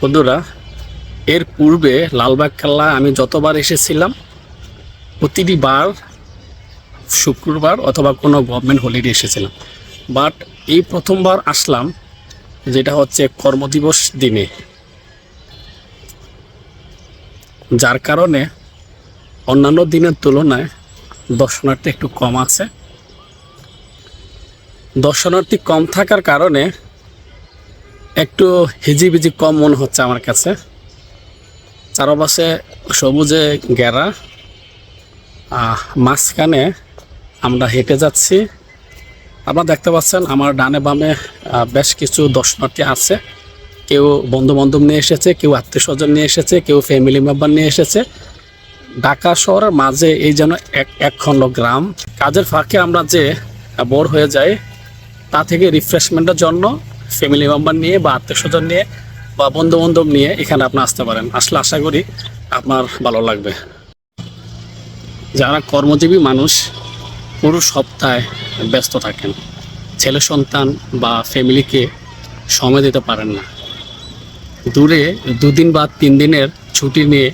বন্ধুরা, এর পূর্বে লালবাগ কেল্লা আমি যতবার এসেছিলাম প্রতিটি বার শুক্রবার অথবা কোনো গভর্নমেন্ট হলিডে এসেছিলাম। বাট এই প্রথমবার আসলাম, যেটা হচ্ছে কর্মদিবস দিনে। যার কারণে অন্যান্য দিনের তুলনায় দর্শনার্থী একটু কম আছে। দর্শনার্থী কম থাকার কারণে একটু হিজিবিজি কম মনে হচ্ছে আমার কাছে। চারপাশে সবুজে আহ, মাঝখানে আমরা হেঁটে যাচ্ছি। আপনারা দেখতে পাচ্ছেন আমার ডানে বামে বেশ কিছু দর্শনার্থী আছে। কেউ বন্ধু বান্ধব নিয়ে এসেছে কেউ আত্মীয় স্বজন নিয়ে এসেছে কেউ ফ্যামিলি মেম্বার নিয়ে এসেছে। ঢাকা শহরের মাঝে এই যেন এক একখণ্ড গ্রাম। কাজের ফাঁকে আমরা যে বোর হয়ে যাই তা থেকে রিফ্রেশমেন্টের জন্য ফ্যামিলি মেম্বার নিয়ে বা আত্মীয় স্বজন নিয়ে বা বন্ধু বান্ধব নিয়ে এখানে আপনি আসতে পারেন। আসলে আশা করি আপনার ভালো লাগবে। যারা কর্মজীবী মানুষ, পুরো সপ্তাহে ব্যস্ত থাকেন। ছেলে সন্তান বা ফ্যামিলিকে সময় দিতে পারেন না। দূরে দুদিন বা তিন দিনের ছুটি নিয়ে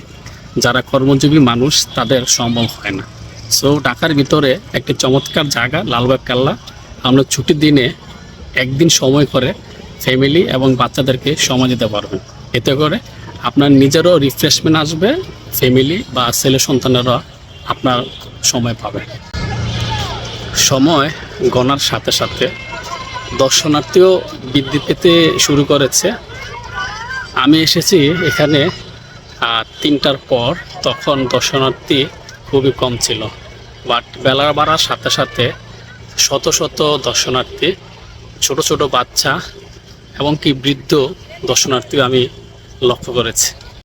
যারা কর্মজীবী মানুষ, তাদের সম্ভব হয় না। সো ঢাকার ভিতরে একটি চমৎকার জায়গা, লালবাগ কাল্লা। আমরা ছুটির দিনে একদিন সময় করে ফ্যামিলি এবং বাচ্চাদেরকে সময় দিতে পারবেন। এতে করে আপনার নিজেরও রিফ্রেশমেন্ট আসবে ফ্যামিলি বা ছেলে সন্তানেরা আপনার সময় পাবে। সময় গণার সাথে সাথে দর্শনার্থীও বৃদ্ধি পেতে শুরু করেছে। আমি এসেছি এখানে তিনটার পর তখন দর্শনার্থী খুবই কম ছিল। বাট বেলা বাড়ার সাথে সাথে শত শত দর্শনার্থী ছোট ছোট বাচ্চা এবং কি বৃদ্ধ দর্শনার্থী আমি লক্ষ্য করেছি।